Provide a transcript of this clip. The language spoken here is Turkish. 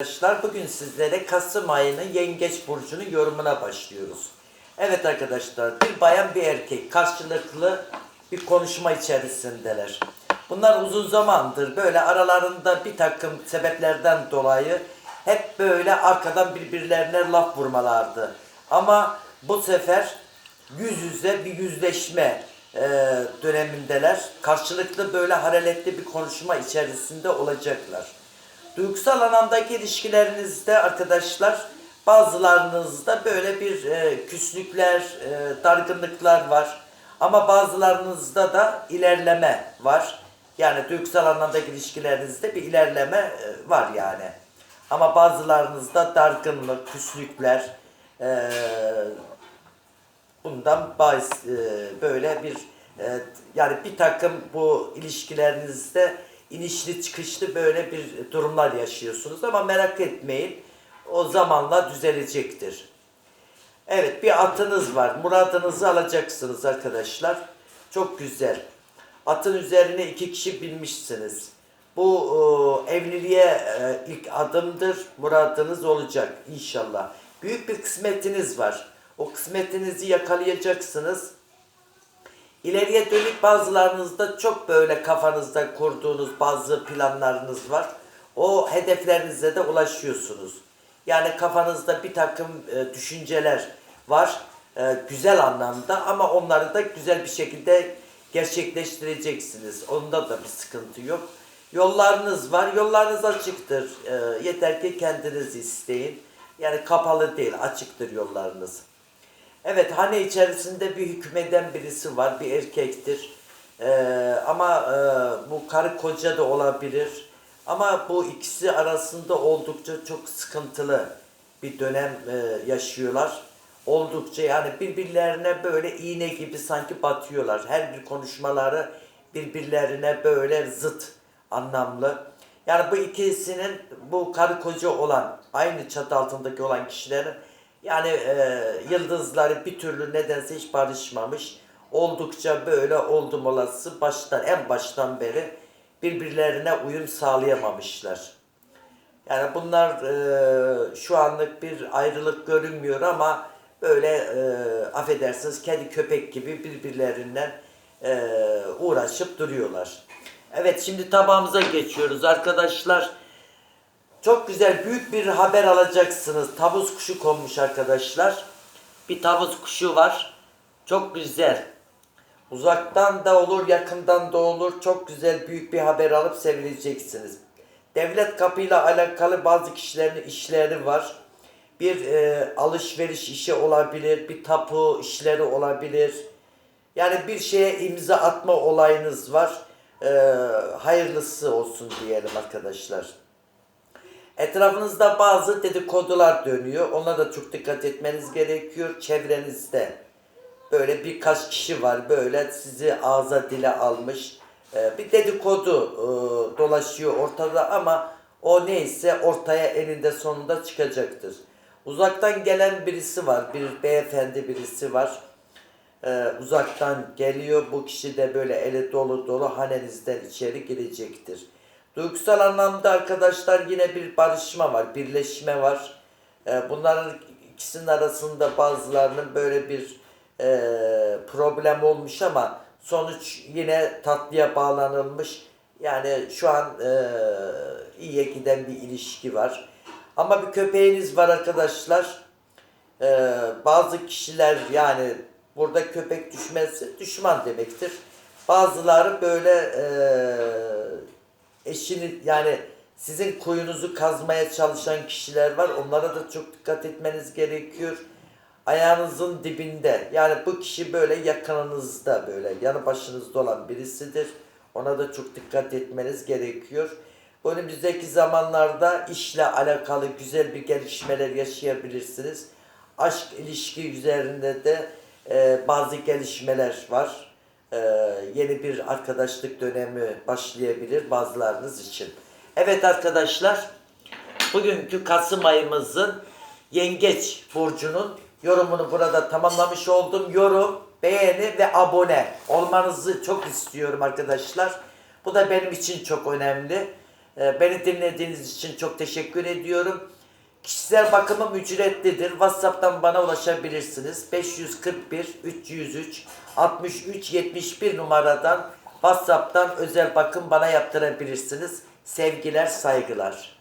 Arkadaşlar bugün sizlere Kasım ayının Yengeç Burcu'nun yorumuna başlıyoruz. Evet arkadaşlar bir bayan bir erkek karşılıklı bir konuşma içerisindeler. Bunlar uzun zamandır böyle aralarında bir takım sebeplerden dolayı hep böyle arkadan birbirlerine laf vurmalardı. Ama bu sefer yüz yüze bir yüzleşme e, dönemindeler. Karşılıklı böyle hararetli bir konuşma içerisinde olacaklar. Duygusal anlamdaki ilişkilerinizde arkadaşlar bazılarınızda böyle bir e, küslükler, e, dargınlıklar var. Ama bazılarınızda da ilerleme var. Yani duygusal anlamdaki ilişkilerinizde bir ilerleme e, var yani. Ama bazılarınızda dargınlık, küslükler, e, bundan bahis e, böyle bir e, yani bir takım bu ilişkilerinizde inişli çıkışlı böyle bir durumlar yaşıyorsunuz ama merak etmeyin o zamanla düzelecektir. Evet bir atınız var. Muradınızı alacaksınız arkadaşlar. Çok güzel. Atın üzerine iki kişi binmişsiniz. Bu e, evliliğe e, ilk adımdır. Muradınız olacak inşallah. Büyük bir kısmetiniz var. O kısmetinizi yakalayacaksınız. İleriye dönük bazılarınızda çok böyle kafanızda kurduğunuz bazı planlarınız var. O hedeflerinize de ulaşıyorsunuz. Yani kafanızda bir takım e, düşünceler var. e, güzel anlamda ama onları da güzel bir şekilde gerçekleştireceksiniz. Onda da bir sıkıntı yok. Yollarınız var. Yollarınız açıktır. E, yeter ki kendiniz isteyin. Yani kapalı değil, açıktır yollarınız. Evet hane içerisinde bir hükmeden birisi var. Bir erkektir. Ee, ama e, bu karı koca da olabilir. Ama bu ikisi arasında oldukça çok sıkıntılı bir dönem e, yaşıyorlar. Oldukça yani birbirlerine böyle iğne gibi sanki batıyorlar. Her bir konuşmaları birbirlerine böyle zıt anlamlı. Yani bu ikisinin bu karı koca olan aynı çatı altındaki olan kişilerin yani e, yıldızları bir türlü nedense hiç barışmamış. Oldukça böyle oldum olası baştan en baştan beri birbirlerine uyum sağlayamamışlar. Yani bunlar e, şu anlık bir ayrılık görünmüyor ama böyle e, affedersiniz kedi köpek gibi birbirlerinden e, uğraşıp duruyorlar. Evet şimdi tabağımıza geçiyoruz arkadaşlar. Çok güzel büyük bir haber alacaksınız. Tavus kuşu konmuş arkadaşlar. Bir tavus kuşu var. Çok güzel. Uzaktan da olur, yakından da olur. Çok güzel büyük bir haber alıp sevineceksiniz. Devlet kapıyla alakalı bazı kişilerin işleri var. Bir e, alışveriş işi olabilir, bir tapu işleri olabilir. Yani bir şeye imza atma olayınız var. E, hayırlısı olsun diyelim arkadaşlar. Etrafınızda bazı dedikodular dönüyor. Ona da çok dikkat etmeniz gerekiyor. Çevrenizde böyle birkaç kişi var böyle sizi ağza dile almış. Ee, bir dedikodu e, dolaşıyor ortada ama o neyse ortaya eninde sonunda çıkacaktır. Uzaktan gelen birisi var. Bir beyefendi birisi var. Ee, uzaktan geliyor. Bu kişi de böyle eli dolu dolu hanenizden içeri girecektir. Duygusal anlamda arkadaşlar yine bir barışma var, birleşme var. Ee, bunların ikisinin arasında bazılarının böyle bir e, problem olmuş ama sonuç yine tatlıya bağlanılmış. Yani şu an e, iyiye giden bir ilişki var. Ama bir köpeğiniz var arkadaşlar. Ee, bazı kişiler yani burada köpek düşmezse düşman demektir. Bazıları böyle e, eşini yani sizin kuyunuzu kazmaya çalışan kişiler var. Onlara da çok dikkat etmeniz gerekiyor. Ayağınızın dibinde. Yani bu kişi böyle yakınınızda böyle yanı başınızda olan birisidir. Ona da çok dikkat etmeniz gerekiyor. Önümüzdeki zamanlarda işle alakalı güzel bir gelişmeler yaşayabilirsiniz. Aşk ilişki üzerinde de e, bazı gelişmeler var. E, yeni bir arkadaşlık dönemi başlayabilir bazılarınız için. Evet arkadaşlar, bugünkü Kasım ayımızın Yengeç Burcu'nun yorumunu burada tamamlamış oldum. Yorum, beğeni ve abone olmanızı çok istiyorum arkadaşlar. Bu da benim için çok önemli. Ee, beni dinlediğiniz için çok teşekkür ediyorum. Kişisel bakımım ücretlidir. WhatsApp'tan bana ulaşabilirsiniz. 541 303 63 71 numaradan WhatsApp'tan özel bakım bana yaptırabilirsiniz. Sevgiler, saygılar.